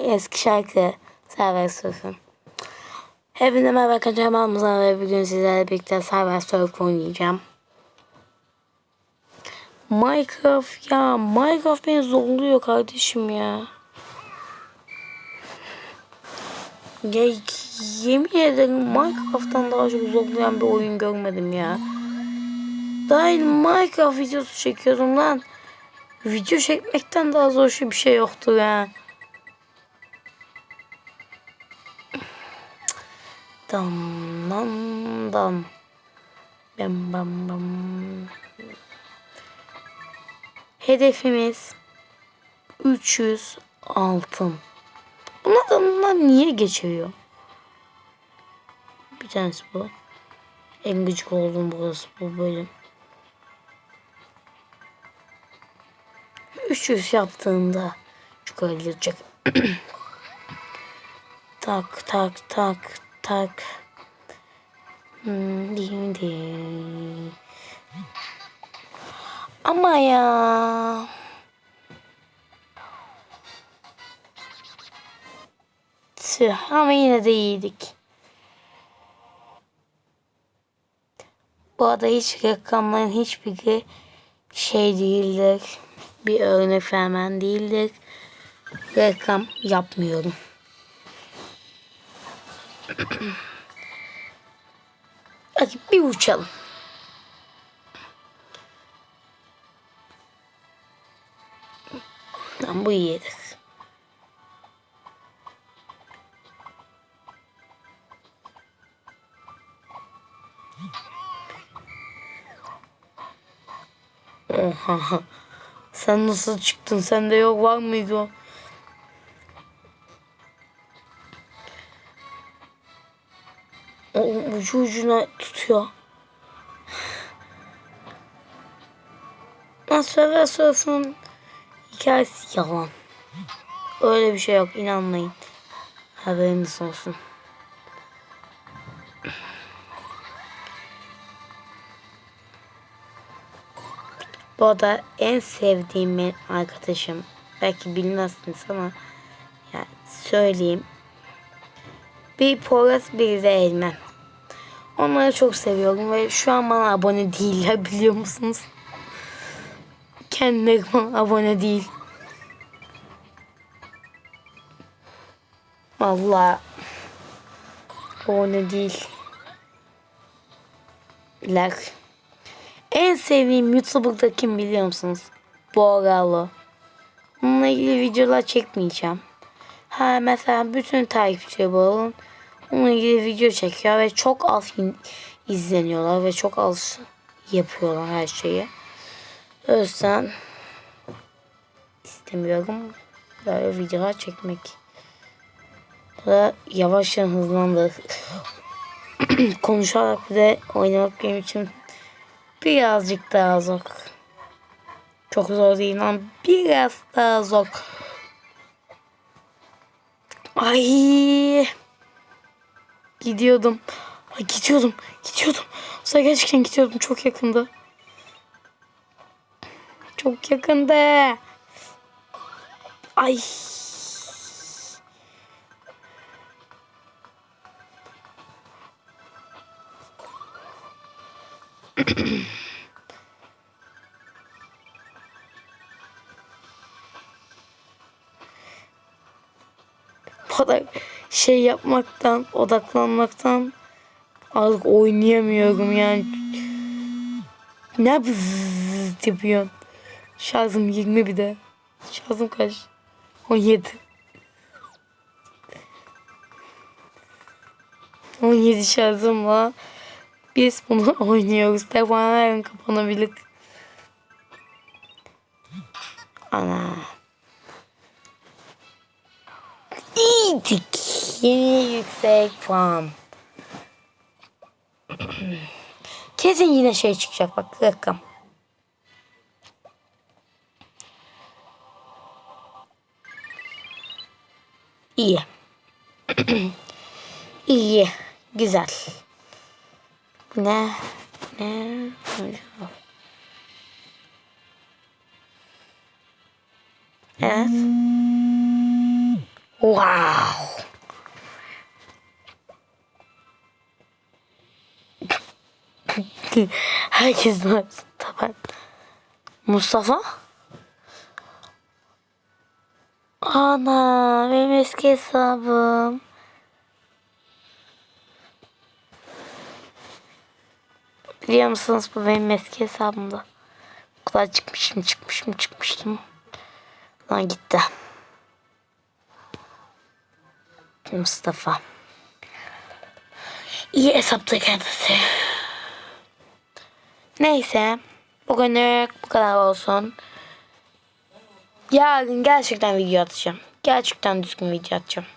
Eski şarkı. Server Surf'ın. Hepinize merhaba arkadaşlar. Ben Musa ve bugün sizlerle birlikte Server Surf oynayacağım. Minecraft ya. Minecraft beni zorluyor kardeşim ya. Ya yemin ederim Minecraft'tan daha çok zorlayan bir oyun görmedim ya. Dahil Minecraft videosu çekiyordum lan. Video çekmekten daha zor şey bir şey yoktu ya. Dam dam dam. Bam bam bam. Hedefimiz 300 altın. Bunlar da bunlar niye geçiyor? Bir tanesi bu. En gıcık olduğum burası bu bölüm. 300 yaptığında çıkarılacak. tak tak tak tak. Hmm, di- di. Ama ya. Tüh, ama yine de iyiydik. Bu arada hiç rakamların hiçbiri şey değildir. Bir örnek vermen değildir. Rakam yapmıyorum. Hadi bir uçalım. Tamam bu iyidir. Oha. Sen nasıl çıktın? Sende yok var mıydı o? O ucu ucuna tutuyor. Ve Surf'un hikayesi yalan. Öyle bir şey yok inanmayın. Haberiniz olsun. Bu arada en sevdiğim arkadaşım. Belki bilmezsiniz ama yani söyleyeyim. Bir Poyraz bir de Elmen. Onları çok seviyorum ve şu an bana abone değiller biliyor musunuz? Kendileri bana abone değil. Vallahi abone değil. En sevdiğim YouTuber'da kim biliyor musunuz? Boralo. Onunla ilgili videolar çekmeyeceğim. Ha mesela bütün takipçileri Boralo'nun onunla ilgili video çekiyor ve çok az izleniyorlar ve çok az yapıyorlar her şeyi. O yüzden istemiyorum böyle videolar çekmek. Da yavaş yavaş hızlandı. Konuşarak bir de oynamak benim için birazcık daha zor. Çok zor değil ama biraz daha zor. Ay. Gidiyordum. Ay gidiyordum. Gidiyordum. Sonra gerçekten gidiyordum. Çok yakında. Çok yakında. Ay. Bana şey yapmaktan, odaklanmaktan artık oynayamıyorum yani. Ne bzzz yapıyorsun? Şarjım 20 bir de. Şarjım kaç? 17. 17 şarjım var. Biz bunu oynuyoruz. An kapanabilir. Ana. İyiydik. Yeni yüksek puan. Kesin yine şey çıkacak bak rakam. İyi. İyi. Güzel. Ne? Ne? Evet. Wow. Herkes arasında ben. Mustafa? Ana benim eski hesabım. Biliyor musunuz bu benim eski hesabımda. O kadar çıkmışım çıkmışım çıkmıştım. Lan gitti. Mustafa. İyi hesapta kendisi. Neyse. Bugünlük bu kadar olsun. Yarın gerçekten video atacağım. Gerçekten düzgün video atacağım.